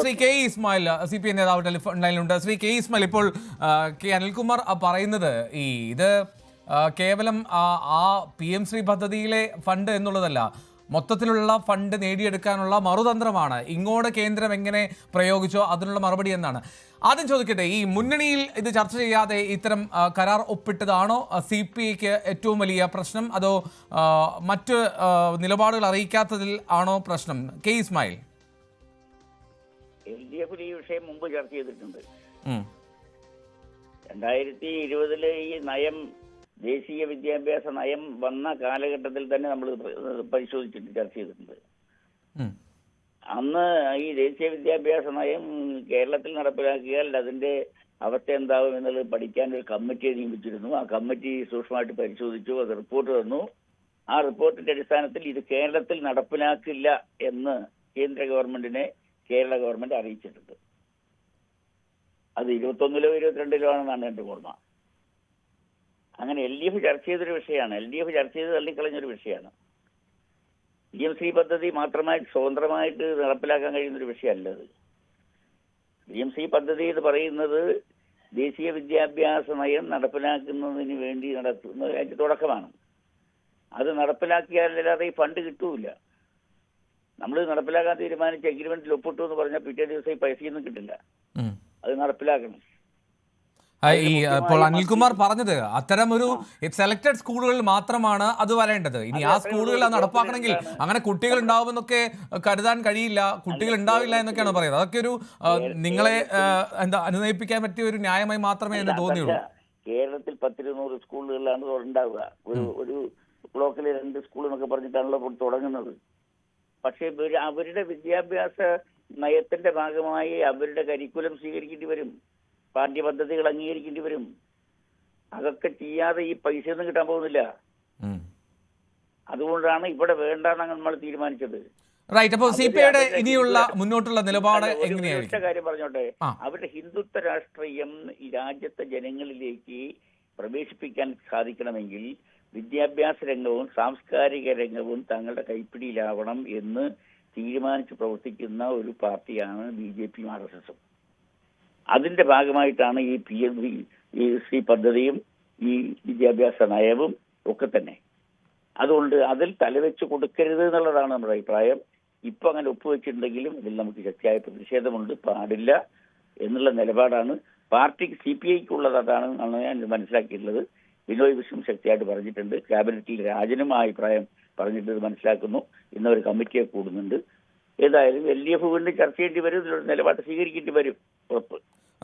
Shri K Ismail C P I നേതാവ് telephone ലൈനിലുണ്ട്. Shri K Ismail ഇപ്പോൾ കെ അനിൽകുമാർ പറയുന്നത് ഈ ഇത് കേവലം ആ, പി എം ശ്രീ പദ്ധതിയിലെ ഫണ്ട് എന്നുള്ളതല്ല. മൊത്തത്തിലുള്ള ഫണ്ട് നേടിയെടുക്കാനുള്ള മറുതന്ത്രമാണ്. ഇങ്ങോട്ട് കേന്ദ്രം എങ്ങനെ പ്രയോഗിച്ചോ അതിനുള്ള മറുപടി എന്നാണ്. ആദ്യം ചോദിക്കട്ടെ ഈ മുന്നണിയിൽ ഇത് ചർച്ച ചെയ്യാതെ ഇത്തരം കരാർ ഒപ്പിട്ടതാണോ? സി പി ഐക്ക് ഏറ്റവും വലിയ പ്രശ്നം? അതോ മറ്റ് നിലപാടുകൾ അറിയിക്കാത്തതിൽ ആണോ പ്രശ്നം? കെ ഇസ്മായിൽ. എൽ ഡി എഫിൽ ഈ വിഷയം മുമ്പ് ചർച്ച ചെയ്തിട്ടുണ്ട്. രണ്ടായിരത്തി ഇരുപതിലെ ഈ നയം ദേശീയ വിദ്യാഭ്യാസ നയം വന്ന കാലഘട്ടത്തിൽ തന്നെ നമ്മൾ പരിശോധിച്ചിട്ട് ചർച്ച ചെയ്തിട്ടുണ്ട്. അന്ന് ഈ ദേശീയ വിദ്യാഭ്യാസ നയം കേരളത്തിൽ നടപ്പിലാക്കിയാൽ അതിന്റെ അവസ്ഥ എന്താവും എന്നുള്ളത് പഠിക്കാൻ ഒരു കമ്മിറ്റിയെ നിയമിച്ചിരുന്നു. ആ കമ്മിറ്റി സൂക്ഷ്മമായിട്ട് പരിശോധിച്ചു അത് റിപ്പോർട്ട് തന്നു. ആ റിപ്പോർട്ടിന്റെ അടിസ്ഥാനത്തിൽ ഇത് കേരളത്തിൽ നടപ്പിലാക്കില്ല എന്ന് കേന്ദ്ര ഗവൺമെന്റിനെ കേരള ഗവൺമെന്റ് അറിയിച്ചിട്ടുണ്ട്. അത് ഇരുപത്തൊന്നിലോ ഇരുപത്തിരണ്ടിലോ ആണെന്നാണ് എന്റെ ഓർമ്മ. അങ്ങനെ എൽ ഡി എഫ് ചർച്ച ചെയ്തൊരു വിഷയമാണ്. എൽ ഡി എഫ് ചർച്ച ചെയ്ത് തള്ളിക്കളഞ്ഞൊരു വിഷയമാണ്. പി എം സി പദ്ധതി മാത്രമായിട്ട് സ്വതന്ത്രമായിട്ട് നടപ്പിലാക്കാൻ കഴിയുന്ന ഒരു വിഷയമല്ല അത് പി എം സി പദ്ധതി എന്ന് പറയുന്നത് ദേശീയ വിദ്യാഭ്യാസ നയം നടപ്പിലാക്കുന്നതിന് വേണ്ടി നടത്തുന്ന അതിന്റെ തുടക്കമാണ്. അത് നടപ്പിലാക്കിയാലല്ലാതെ ഈ ഫണ്ട് കിട്ടൂല നമ്മൾ നടപ്പിലാക്കാൻ തീരുമാനിച്ച അഗ്രിമെന്റിൽ ഒപ്പിട്ടു എന്ന് പറഞ്ഞാൽ പിറ്റേ ദിവസം ഈ പൈസയൊന്നും കിട്ടില്ല. അത് നടപ്പിലാക്കണം. ഈ ഇപ്പോൾ അനിൽകുമാർ പറഞ്ഞത് അത്തരം ഒരു സെലക്ടഡ് സ്കൂളുകളിൽ മാത്രമാണ് അത് വരേണ്ടത്. ഇനി ആ സ്കൂളുകളിൽ അത് നടപ്പാക്കണമെങ്കിൽ അങ്ങനെ കുട്ടികൾ ഉണ്ടാവുമെന്നൊക്കെ കരുതാൻ കഴിയില്ല. കുട്ടികൾ ഉണ്ടാവില്ല എന്നൊക്കെയാണ് പറയുന്നത്. അതൊക്കെ ഒരു നിങ്ങളെ എന്താ അനുനയിപ്പിക്കാൻ പറ്റിയ ഒരു ന്യായമായി മാത്രമേ എന്ന് തോന്നിയുള്ളൂ. കേരളത്തിൽ പത്തിരുന്നൂറ് സ്കൂളുകളിലാണ് ഉണ്ടാവുക. ഒരു ഒരു ബ്ലോക്കിലെ രണ്ട് സ്കൂൾ എന്നൊക്കെ പറഞ്ഞിട്ടാണല്ലോ തുടങ്ങുന്നത്. പക്ഷേ അവരുടെ വിദ്യാഭ്യാസ നയത്തിന്റെ ഭാഗമായി അവരുടെ കരിക്കുലം സ്വീകരിക്കേണ്ടി വരും. പാഠ്യപദ്ധതികൾ അംഗീകരിക്കേണ്ടി വരും. അതൊക്കെ ചെയ്യാതെ ഈ പൈസ ഒന്നും കിട്ടാൻ പോകുന്നില്ല. അതുകൊണ്ടാണ് ഇവിടെ വേണ്ടെന്നാണ് നമ്മൾ തീരുമാനിച്ചത്. റൈറ്റ് അപ്പോൾ സി പി ഐയുടെ ഇനിയുള്ള മുന്നോട്ടുള്ള നിലപാട് എങ്ങനെയായിരിക്കും? കാര്യം പറഞ്ഞോട്ടെ. അവരുടെ ഹിന്ദുത്വ രാഷ്ട്രീയം ഈ രാജ്യത്തെ ജനങ്ങളിലേക്ക് പ്രവേശിപ്പിക്കാൻ സാധിക്കണമെങ്കിൽ വിദ്യാഭ്യാസ രംഗവും സാംസ്കാരിക രംഗവും തങ്ങളുടെ കൈപ്പിടിയിലാവണം എന്ന് തീരുമാനിച്ച് പ്രവർത്തിക്കുന്ന ഒരു പാർട്ടിയാണ് ബി ജെ പിയും ആർ എസ് എസും. അതിന്റെ ഭാഗമായിട്ടാണ് ഈ പി എം ഈ സി പദ്ധതിയും ഈ വിദ്യാഭ്യാസ നയവും ഒക്കെ തന്നെ. അതുകൊണ്ട് അതിൽ തലവെച്ച് കൊടുക്കരുത് എന്നുള്ളതാണ് നമ്മുടെ അഭിപ്രായം. ഇപ്പൊ അങ്ങനെ ഒപ്പുവെച്ചിട്ടുണ്ടെങ്കിലും ഇതിൽ നമുക്ക് ശക്തിയായ പ്രതിഷേധമുണ്ട് പാടില്ല എന്നുള്ള നിലപാടാണ്. പാർട്ടിക്ക് സി പി ഐക്കുള്ളത് അതാണ് ഞാൻ മനസ്സിലാക്കിയിട്ടുള്ളത്. ബിനോയ് വിശ്വം ശക്തിയായിട്ട് പറഞ്ഞിട്ടുണ്ട്. ക്യാബിനറ്റിൽ രാജനും ആ അഭിപ്രായം പറഞ്ഞിട്ടുണ്ട് മനസ്സിലാക്കുന്നു. ഇന്ന് ഒരു കമ്മിറ്റിയെ കൂടുന്നുണ്ട്. ഏതായാലും എൽ ഡി എഫ് വീണ്ടും ചർച്ച ചെയ്യേണ്ടി വരും. ഇതിലൊരു നിലപാട് സ്വീകരിക്കേണ്ടി വരും. ഉറപ്പ്.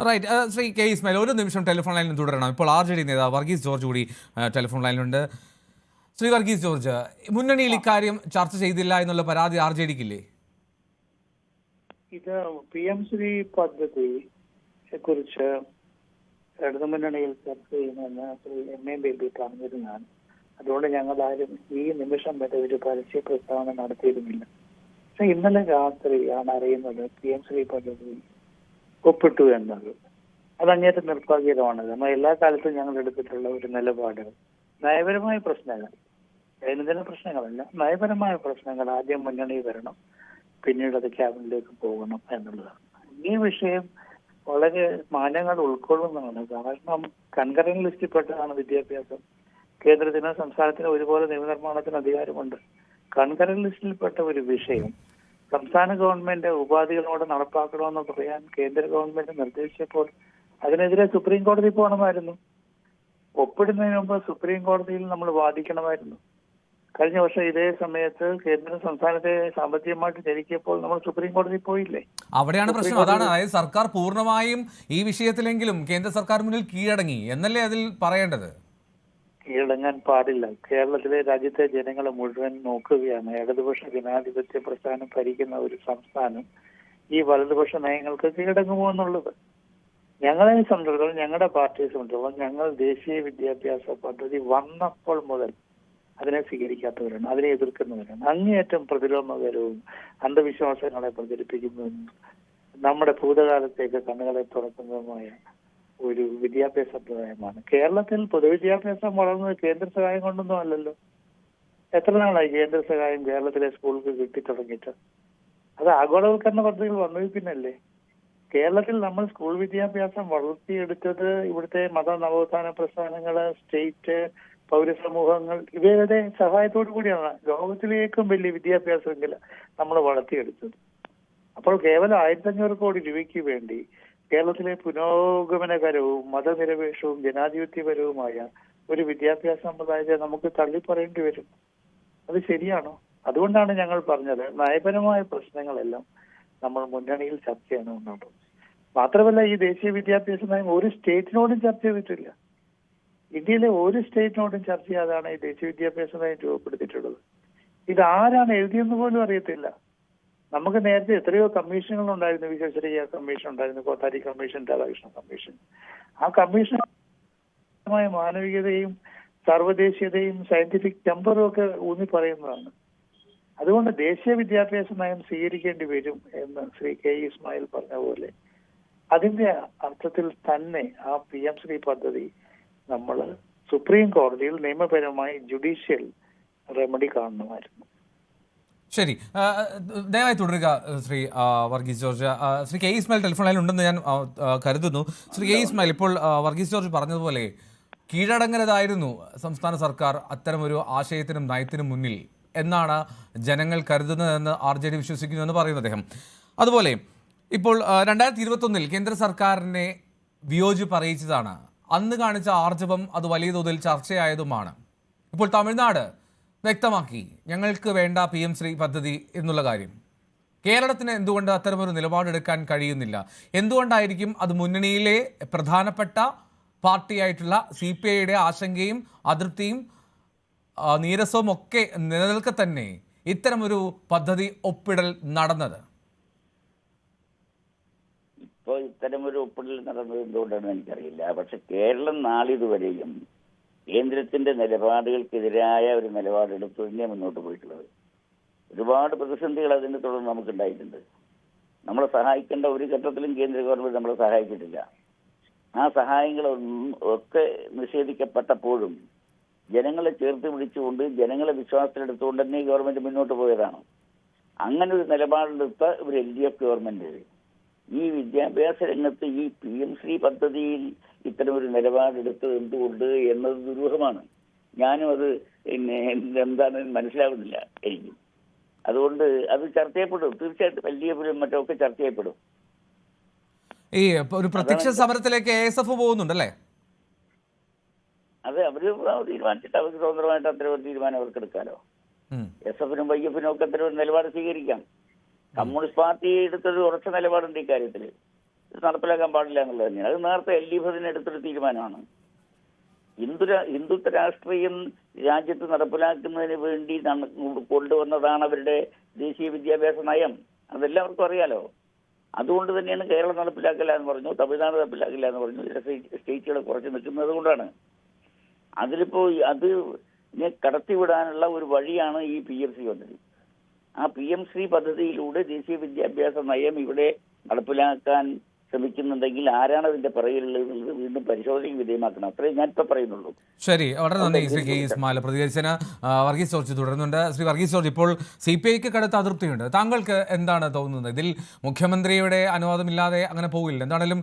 റൈറ്റ് ശ്രീ കെ ഇസ്മായിൽ ഒരു നിമിഷം ടെലിഫോൺ ലൈനിൽ തുടരണം. ഇപ്പോൾ ആർ ജെ ഡി നേതാവ് വർഗീസ് ജോർജ് കൂടി ടെലിഫോൺ ലൈനിലുണ്ട് ശ്രീ വർഗീസ് ജോർജ് മുന്നണിയിൽ ഇക്കാര്യം ചർച്ച ചെയ്തില്ല എന്നുള്ള പരാതി ആർ ജെ ഡിക്കില്ലേ ഇത് പി എം ശ്രീ പദ്ധതിയെ കുറിച്ച് ഇടതുമുന്നണിയിൽ ചർച്ച ചെയ്യുമെന്ന് ശ്രീ എം എ ബേബി പറഞ്ഞിരുന്നതാണ്. അതുകൊണ്ട് ഞങ്ങൾ ആരും ഈ നിമിഷം വരെ ഒരു പരസ്യ പ്രസ്താവന നടത്തിയിരുന്നില്ല. പക്ഷെ ഇന്നലെ രാത്രിയാണ് അറിയുന്നത് പി എം ശ്രീ പദ്ധതി ഒപ്പിട്ടു എന്നത്. അത് അങ്ങേറ്റം നിർഭാഗ്യകരമാണ് കാരണം എല്ലാ കാലത്തും ഞങ്ങൾ എടുത്തിട്ടുള്ള ഒരു നിലപാട്. നയപരമായ പ്രശ്നങ്ങൾ ദൈനംദിന പ്രശ്നങ്ങളല്ല നയപരമായ പ്രശ്നങ്ങൾ ആദ്യം മുന്നണി വരണം പിന്നീട് അത് ക്യാബിനിലേക്ക് പോകണം എന്നുള്ളതാണ്. ഈ വിഷയം വളരെ മാനങ്ങൾ ഉൾക്കൊള്ളുന്നതാണ്. കാരണം കൺകറന്റ് ലിസ്റ്റിൽപ്പെട്ടതാണ് വിദ്യാഭ്യാസം. കേന്ദ്രത്തിന് സംസ്ഥാനത്തിന് ഒരുപോലെ നിയമനിർമ്മാണത്തിന് അധികാരമുണ്ട്. കൺകറന്റ് ലിസ്റ്റിൽപ്പെട്ട ഒരു വിഷയം സംസ്ഥാന ഗവൺമെന്റ് ഉപാധികളോട് നടപ്പാക്കണമെന്ന് പറയാൻ കേന്ദ്ര ഗവൺമെന്റ് നിർദ്ദേശിച്ചപ്പോൾ അതിനെതിരെ സുപ്രീം കോടതി പോകണമായിരുന്നു. ഒപ്പിടുന്നതിന് മുമ്പ് സുപ്രീം കോടതിയിൽ നമ്മൾ വാദിക്കണമായിരുന്നു. കഴിഞ്ഞ വർഷം ഇതേ സമയത്ത് കേന്ദ്ര സംസ്ഥാനത്തെ സാമ്പത്തികമായിട്ട് ഞെരുക്കിയപ്പോൾ നമ്മൾ സുപ്രീം കോടതി പോയില്ലേ? അവിടെയാണ് പ്രശ്നം. അതാണ് അതായത് സർക്കാർ പൂർണമായും ഈ വിഷയത്തിലെങ്കിലും കേന്ദ്ര സർക്കാർ മുന്നിൽ കീഴടങ്ങി. എന്നല്ലേ അതിൽ പറയേണ്ടത്? കീഴടങ്ങാൻ പാടില്ല. കേരളത്തിലെ രാജ്യത്തെ ജനങ്ങൾ മുഴുവൻ നോക്കുകയാണ്. ഇടതുപക്ഷ ജനാധിപത്യ പ്രസ്ഥാനം ഭരിക്കുന്ന ഒരു സംസ്ഥാനം ഈ വലതുപക്ഷ നയങ്ങൾക്ക് കീഴടങ്ങുമോ എന്നുള്ളത്? ഞങ്ങളെ സംബന്ധിച്ചിടത്തോളം ഞങ്ങളുടെ പാർട്ടിയെ സംബന്ധിച്ചിടത്തോളം ഞങ്ങൾ ദേശീയ വിദ്യാഭ്യാസ പദ്ധതി വന്നപ്പോൾ മുതൽ അതിനെ സ്വീകരിക്കാത്തവരാണ് അതിനെ എതിർക്കുന്നവരാണ്. അങ്ങേയറ്റം പ്രതിലോമകരവും അന്ധവിശ്വാസങ്ങളെ പ്രചരിപ്പിക്കുന്നതും നമ്മുടെ ഭൂതകാലത്തേക്ക് കണ്ണുകളെ തുറക്കുന്നതുമായ ഒരു വിദ്യാഭ്യാസ സമ്പ്രദായമാണ്. കേരളത്തിൽ പൊതുവിദ്യാഭ്യാസം വളർന്നത് കേന്ദ്ര സഹായം കൊണ്ടൊന്നും അല്ലല്ലോ. എത്ര നാളായി കേന്ദ്ര സഹായം കേരളത്തിലെ സ്കൂളുകൾ കിട്ടി തുടങ്ങിയിട്ട്? അത് ആഗോളവൽക്കരണ പദ്ധതികൾ വന്നതിൽ പിന്നല്ലേ? കേരളത്തിൽ നമ്മൾ സ്കൂൾ വിദ്യാഭ്യാസം വളർത്തിയെടുത്തത് ഇവിടുത്തെ മത നവോത്ഥാന പ്രസ്ഥാനങ്ങൾ സ്റ്റേറ്റ് പൗരസമൂഹങ്ങൾ ഇവരുടെ സഹായത്തോടു കൂടിയാണ് ലോകത്തിലേക്കും വലിയ വിദ്യാഭ്യാസ ശൃംഖല നമ്മൾ വളർത്തിയെടുത്തത്. അപ്പോൾ കേവലം ആയിരത്തി അഞ്ഞൂറ് കോടി രൂപയ്ക്ക് വേണ്ടി കേരളത്തിലെ പുരോഗമനകരവും മതനിരപേക്ഷവും ജനാധിപത്യപരവുമായ ഒരു വിദ്യാഭ്യാസ സമ്പ്രദായത്തെ നമുക്ക് തള്ളിപ്പറയേണ്ടി വരും. അത് ശരിയാണോ? അതുകൊണ്ടാണ് ഞങ്ങൾ പറഞ്ഞത് നയപരമായ പ്രശ്നങ്ങളെല്ലാം നമ്മൾ മുന്നണിയിൽ ചർച്ച ചെയ്യണമെന്നുണ്ട് മാത്രമല്ല ഈ ദേശീയ വിദ്യാഭ്യാസ നയം ഒരു സ്റ്റേറ്റിനോടും ചർച്ച ചെയ്തിട്ടില്ല. ഇന്ത്യയിലെ ഒരു സ്റ്റേറ്റിനോടും ചർച്ച ചെയ്യാതാണ് ഈ ദേശീയ വിദ്യാഭ്യാസ നയം രൂപപ്പെടുത്തിയിട്ടുള്ളത്. ഇത് ആരാണ് എഴുതിയെന്ന് പോലും അറിയത്തില്ല. നമുക്ക് നേരത്തെ എത്രയോ കമ്മീഷനുകൾ ഉണ്ടായിരുന്നു. വിശ്വസരീയ കമ്മീഷൻ ഉണ്ടായിരുന്നു കോത്താരി കമ്മീഷൻ രാധാകൃഷ്ണ കമ്മീഷൻ. ആ കമ്മീഷൻ മാനവികതയും സർവദേശീയതയും സയന്റിഫിക് ടെമ്പറും ഒക്കെ ഊന്നി പറയുന്നതാണ്. അതുകൊണ്ട് ദേശീയ വിദ്യാഭ്യാസ നയം സ്വീകരിക്കേണ്ടി വരും എന്ന് ശ്രീ കെ ഇസ്മായിൽ പറഞ്ഞ പോലെ. അതിന്റെ അർത്ഥത്തിൽ തന്നെ ആ പി എം ശ്രീ പദ്ധതി നമ്മൾ സുപ്രീം കോടതിയിൽ നിയമപരമായി ജുഡീഷ്യൽ റെമഡി കാണണമായിരുന്നു. ശരി. ദയവായി തുടരുക Shri Varghese George. Shri K Ismail telephone line ഉണ്ടെന്ന് ഞാൻ കരുതുന്നു. ശ്രീ കെ ഇസ്മായിൽ ഇപ്പോൾ വർഗീസ് ജോർജ് പറഞ്ഞതുപോലെ കീഴടങ്ങരുതായിരുന്നു സംസ്ഥാന സർക്കാർ അത്തരമൊരു ആശയത്തിനും നയത്തിനും മുന്നിൽ എന്നാണ് ജനങ്ങൾ കരുതുന്നതെന്ന് ആർ ജെ ഡി വിശ്വസിക്കുന്നു എന്ന് പറയുന്നു അദ്ദേഹം. അതുപോലെ ഇപ്പോൾ രണ്ടായിരത്തി ഇരുപത്തൊന്നിൽ കേന്ദ്ര സർക്കാരിനെ വിയോജിപ്പ് അറിയിച്ചതാണ് അന്ന് കാണിച്ച ആർജവം അത് വലിയ തോതിൽ ചർച്ചയായതുമാണ്. ഇപ്പോൾ തമിഴ്നാട് വ്യക്തമാക്കി ഞങ്ങൾക്ക് വേണ്ട പി എം ശ്രീ പദ്ധതി എന്നുള്ള കാര്യം. കേരളത്തിന് എന്തുകൊണ്ട് അത്തരമൊരു നിലപാടെടുക്കാൻ കഴിയുന്നില്ല? എന്തുകൊണ്ടായിരിക്കും അത് മുന്നണിയിലെ പ്രധാനപ്പെട്ട പാർട്ടിയായിട്ടുള്ള സി പി ഐയുടെ ആശങ്കയും അതൃപ്തിയും നീരസവും ഒക്കെ നിലനിൽക്കെ തന്നെ ഇത്തരമൊരു പദ്ധതി ഒപ്പിടൽ നടന്നത്? ഇപ്പൊ ഇത്തരമൊരു ഒപ്പിടൽ നടന്നത് എന്തുകൊണ്ടാണെന്ന് എനിക്കറിയില്ല. പക്ഷെ കേരളം നാളിതുവരെയും കേന്ദ്രത്തിന്റെ നിലപാടുകൾക്കെതിരായ ഒരു നിലപാടെടുത്ത് തന്നെ മുന്നോട്ട് പോയിട്ടുള്ളത്. ഒരുപാട് പ്രതിസന്ധികൾ അതിനെ തുടർന്ന് നമുക്ക് ഉണ്ടായിട്ടുണ്ട് നമ്മളെ സഹായിക്കേണ്ട ഒരു ഘട്ടത്തിലും കേന്ദ്ര ഗവൺമെന്റ് നമ്മളെ സഹായിച്ചിട്ടില്ല. ആ സഹായങ്ങളൊന്നും ഒക്കെ നിഷേധിക്കപ്പെട്ടപ്പോഴും ജനങ്ങളെ ചേർത്ത് പിടിച്ചുകൊണ്ട് ജനങ്ങളെ വിശ്വാസത്തിലെടുത്തുകൊണ്ട് തന്നെ ഗവൺമെന്റ് മുന്നോട്ട് പോയതാണ്. അങ്ങനെ ഒരു നിലപാടെടുത്ത ഒരു എൽ ഡി എഫ് ഗവൺമെന്റ് ഈ വിദ്യാഭ്യാസ രംഗത്ത് ഈ പി എം ശ്രീ പദ്ധതിയിൽ ഇത്തരം ഒരു നിലപാടെടുത്തത് എന്തുകൊണ്ട് എന്നത് ദുരൂഹമാണ്. ഞാനും അത് എന്താണ് മനസ്സിലാവുന്നില്ല എനിക്ക്. അതുകൊണ്ട് അത് ചർച്ച ചെയ്യപ്പെടും തീർച്ചയായിട്ടും വലിയ ഡി എഫിലും മറ്റൊക്കെ ചർച്ച ചെയ്യപ്പെടും ഈ ഒരു പ്രത്യക്ഷ സമരത്തിലേക്ക് എ എസ് എഫ് പോകുന്നുണ്ടല്ലേ? അത് അവർ തീരുമാനിച്ചിട്ട് അവർക്ക് സ്വതന്ത്രമായിട്ട് അത്തരം ഒരു തീരുമാനം അവർക്ക് എടുക്കാലോ. എസ് എഫിനും വൈ എഫിനും ഒക്കെ അത്തരം ഒരു നിലപാട് സ്വീകരിക്കാം. കമ്മ്യൂണിസ്റ്റ് പാർട്ടി എടുത്തൊരു ഉറച്ച നിലപാടുണ്ട് ഇക്കാര്യത്തിൽ ഇത് നടപ്പിലാക്കാൻ പാടില്ല എന്നുള്ളത് തന്നെയാണ്. അത് നേരത്തെ എൽ ഡി എഫിന് എടുത്തൊരു തീരുമാനമാണ്. ഹിന്ദു ഹിന്ദുത്വ രാഷ്ട്രീയം രാജ്യത്ത് നടപ്പിലാക്കുന്നതിന് വേണ്ടി കൊണ്ടുവന്നതാണ് അവരുടെ ദേശീയ വിദ്യാഭ്യാസ നയം. അതെല്ലാവർക്കും അറിയാലോ. അതുകൊണ്ട് തന്നെയാണ് കേരളം നടപ്പിലാക്കില്ല എന്ന് പറഞ്ഞു തമിഴ്നാട് നടപ്പിലാക്കില്ല എന്ന് പറഞ്ഞു. സ്റ്റേറ്റുകൾ കുറച്ച് നിൽക്കുന്നത് കൊണ്ടാണ്. അതിലിപ്പോ അത് കടത്തിവിടാനുള്ള ഒരു വഴിയാണ് ഈ പി എഫ് സി പദ്ധതി ആ പി എം ശ്രീ പദ്ധതിയിലൂടെ ദേശീയ വിദ്യാഭ്യാസ നയം ഇവിടെ നടപ്പിലാക്കാൻ ശ്രമിക്കുന്നുണ്ടെങ്കിൽ ആരാണ് അതിന്റെ പിറകിലുള്ളത് വീണ്ടും പരിശോധനയ്ക്ക് വിധേയമാക്കണം. അത്രേ ഞാൻ ഇപ്പൊ പറയുന്നുള്ളൂ. ശരി വളരെ നന്ദി ശ്രീ കെ ഇസ്മാൽ പ്രതികരിച്ചതിന് വർഗീസ് ജോർജ് തുടരുന്നുണ്ട്. ശ്രീ വർഗീസ് ജോർജ് ഇപ്പോൾ സി പി ഐക്ക് കടുത്ത അതൃപ്തിയുണ്ട്. താങ്കൾക്ക് എന്താണ് തോന്നുന്നത്? ഇതിൽ മുഖ്യമന്ത്രിയുടെ അനുവാദമില്ലാതെ അങ്ങനെ പോകില്ല. എന്താണേലും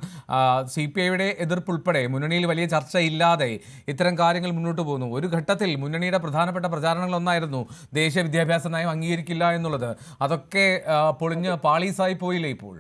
സി പി ഐയുടെ എതിർപ്പ് ഉൾപ്പെടെ മുന്നണിയിൽ വലിയ ചർച്ചയില്ലാതെ ഇത്തരം കാര്യങ്ങൾ മുന്നോട്ട് പോകുന്നു. ഒരു ഘട്ടത്തിൽ മുന്നണിയുടെ പ്രധാനപ്പെട്ട പ്രചാരണങ്ങളൊന്നായിരുന്നു ദേശീയ വിദ്യാഭ്യാസ നയം അംഗീകരിക്കില്ല എന്നുള്ളത്. അതൊക്കെ പൊളിഞ്ഞ് പാളീസായി പോയില്ലേ ഇപ്പോൾ?